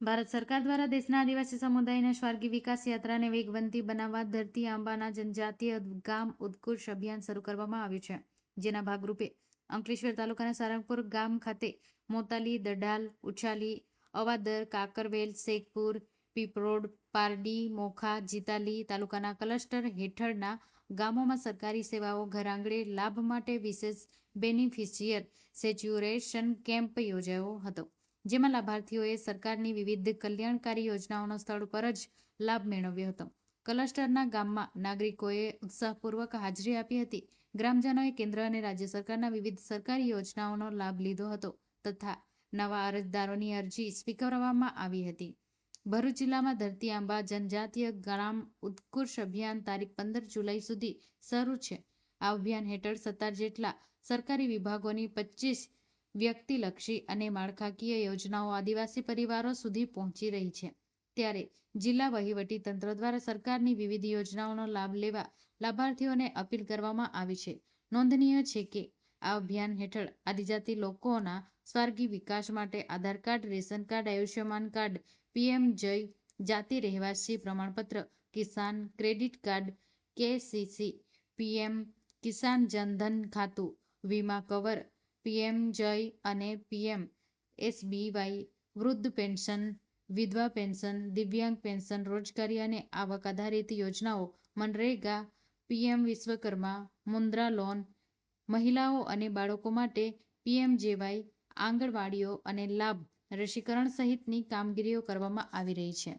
ભારત સરકાર દ્વારા દેશના આદિવાસી સમુદાયના સ્વાર્ગી વિકાસ યાત્રાને વેગવંતી બનાવવા ધરતી આંબાના જનજાતીય ગામ ઉત્કૃષ અભિયાન શરૂ કરવામાં આવ્યું છે. જેના ભાગરૂપે અંકલેશ્વર તાલુકાના સારંગપુર ગામ ખાતે મોતાલી, દડાલ, ઉછાલી, અવાદર, કાકરવેલ, શેખપુર, પીપરોડ, પારડી, મોખા, જીતાલી તાલુકાના ક્લસ્ટર હેઠળના ગામોમાં સરકારી સેવાઓ ઘરઆંગણે લાભ માટે વિશેષ બેનિફિશિયર સેચ્યુરેશન કેમ્પ યોજાયો હતો. જેમાં લાભાર્થીઓએ સરકારની વિવિધ કલ્યાણકારી યોજનાઓનો સ્થળ પર જ લાભ મેળવ્યો હતો. ક્લસ્ટરના ગામમાં નાગરિકોએ ઉત્સાહપૂર્વક હાજરી આપી હતી. ગ્રામજનોએ કેન્દ્ર અને રાજ્ય સરકારના વિવિધ સરકારી યોજનાઓનો લાભ લીધો હતો તથા નવા અરજદારોની અરજી સ્વીકારવામાં આવી હતી. ભરૂચ જિલ્લામાં ધરતી આંબા જનજાતીય ગ્રામ ઉત્કૃષ અભિયાન તારીખ પંદર જુલાઈ સુધી શરૂ છે. આ અભિયાન હેઠળ સત્તર જેટલા સરકારી વિભાગોની પચીસ વ્યક્તિલક્ષી અને માળખાકીય યોજનાઓ આદિવાસી પરિવારો સુધી પહોંચી રહી છે. ત્યારે જિલ્લા વહીવટી દ્વારા સરકારની વિવિધ યોજનાઓનો લાભ લેવા લાભાર્થીઓને અપીલ કરવામાં આવી છે. નોંધનીય છે કે આ અભિયાન હેઠળ આદિજાતિ લોકોના સ્વર્ગી વિકાસ માટે Aadhaar card, ration card, Ayushman card, PM Jay જાતિ રહેવાસી પ્રમાણપત્ર, Kisan credit card, KCC, PM Kisan Jan Dhan ખાતું, વીમા કવર પીએમ જય અને પીએમ એસબીવાય વૃદ્ધ પેન્શન, વિધવા પેન્શન, દિવ્યાંગ પેન્શન, રોજગારી અને આવક આધારિત યોજનાઓ, મનરેગા, પીએમ વિશ્વકર્મા, મુન્દ્રા લોન, મહિલાઓ અને બાળકો માટે પીએમજેવાય આંગણવાડીઓ અને લાભ, રસીકરણ સહિતની કામગીરીઓ કરવામાં આવી રહી છે.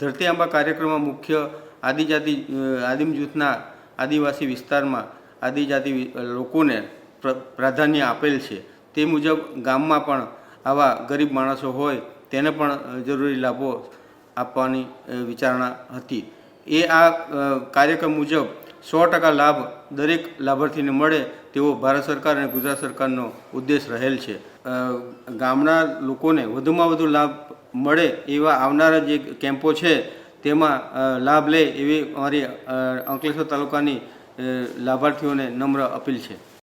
ધરતી આંબા કાર્યક્રમમાં મુખ્ય આદિજાતિ આદિમ જૂથના આદિવાસી વિસ્તારમાં આદિજાતિ લોકોને પ્રાધાન્ય આપેલ છે. તે મુજબ ગામમાં પણ આવા ગરીબ માણસો હોય તેને પણ જરૂરી લાભો આપવાની વિચારણા હતી. એ આ કાર્યક્રમ મુજબ સો ટકા લાભ દરેક લાભાર્થીને મળે તેવો ભારત સરકાર અને ગુજરાત સરકારનો ઉદ્દેશ રહેલ છે. ગામના લોકોને વધુમાં વધુ લાભ મળે એવા આવનારા જે કેમ્પો છે તેમાં લાભ લે એવી અમારી અંકલેશ્વર તાલુકાની લાભાર્થીઓને નમ્ર અપીલ છે.